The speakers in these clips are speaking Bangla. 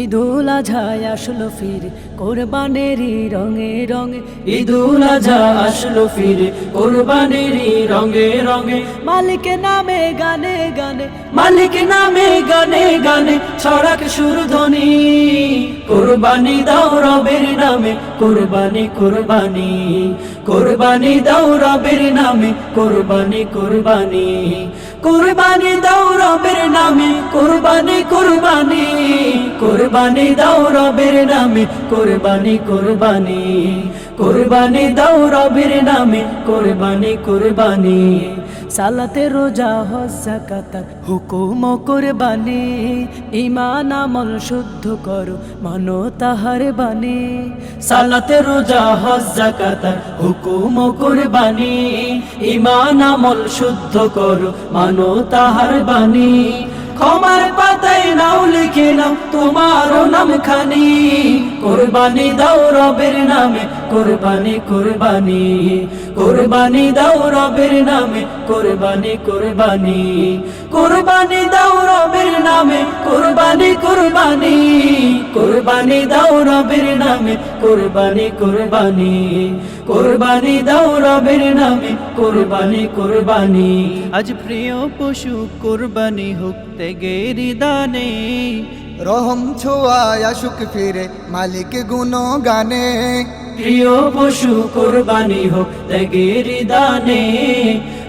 ঈদুল আজহায় আসলো ফিরে কোরবানেরই রঙে রঙে। ঈদুল আজহা আসলো ফিরে কোরবানেরই রঙে রঙে। মালিকের নামে গানে গানে মালিক নামে গানে গানে ছড়াক ধ্বনি। কোরবানি দাও রবের নামে, কোরবানি কোরবানি। কোরবানি দাও রবের নামে, কোরবানি কোরবানি। কোরবানি দাও রবের নামে, কোরবানি কোরবানি। কোরবানি দাও রবের নামে, কোরবানি কোরবানি। কোরবানি দাও রবের নামে, কোরবানি কোরবানি। সালাতে রোজা হজ জাকাত হুকুম কোরবানি। ইমান আমল শুদ্ধ করো, মানো তাহার বাণী। সালাতে রোজা হজ জাকাত হুকুম কোরবানি। ইমান আমল শুদ্ধ করো, মানো তাহার বাণী। ক্ষমার লিখে তোমারও নাম খানি কোরবানি দাও রবের নামে, কোরবানি কোরবানি। কোরবানি দাও রবের নামে, কোরবানি কোরবানি। কোরবানি দাও রবের নামে কোরবানি কোরবানি কোরবানি দাও রবের নামে কোরবানি কোরবানি কোরবানি দাও রবের নামে কোরবানি কোরবানি। আজ প্রিয় পশু কোরবানি হোক তেগেরি দানে রহম ছোঁয়ায় আসুক ফিরে মালিক গুণ গানে প্রিয় পশু কোরবানি হোক ত্যাগের দানে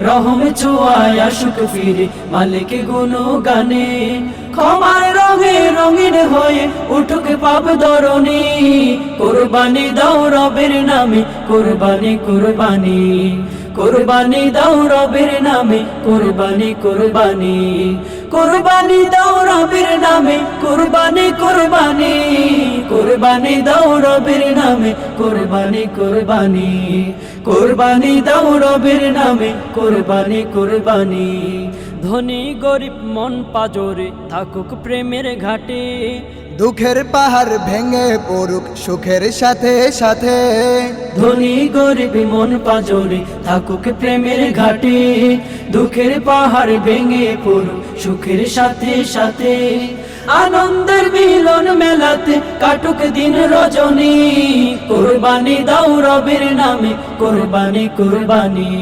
রহম ছোঁয়ায় আসুক ফিরে মালিক গুন গানে ক্ষমার রঙে রঙিন হয়ে উঠুক পাপ ধরণী। কোরবানি দাও রবের নামে, কোরবানি কোরবানি। কোরবানি দাও রবের নামে, কোরবানি কোরবানি। কোরবানি দাও রবের নামে, কোরবানি কোরবানি। কোরবানি দাও রবের নামে, কোরবানি কোরবানি। কোরবানি দাও রবের নামে, কোরবানি কোরবানি। ধনী গরিব মন পাজরে থাকুক প্রেমের ঘাটে দুঃখের পাহাড় ভেঙে পড়ুক সুখের সাথে সাথে। ধনী, গরিব, মন পাজরে থাকুক প্রেমের ঘাটে। দুঃখের পাহাড় ভেঙে পড়ুক সুখের সাথে সাথে। আনন্দের মিলন মেলাতে কাটুক দিন রজনী। কোরবানি দাও রবের নামে, কোরবানি কোরবানি।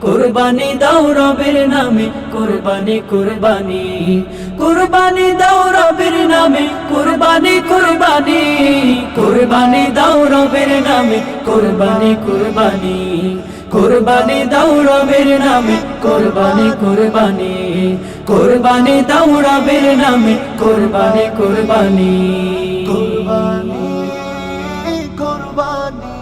কোরবানি দাও রবের নামে, কোরবানি কোরবানি। কোরবানি নামে, কুরবানি কুরবানি কুরবানি দাও রবের নামে, কুরবানি কুরবানি কুরবানি দাও রবের নামে, কুরবানি কুরবানি কুরবানি দাও রবের নামে, কুরবানি কুরবানি কুরবানি, কোরবানি।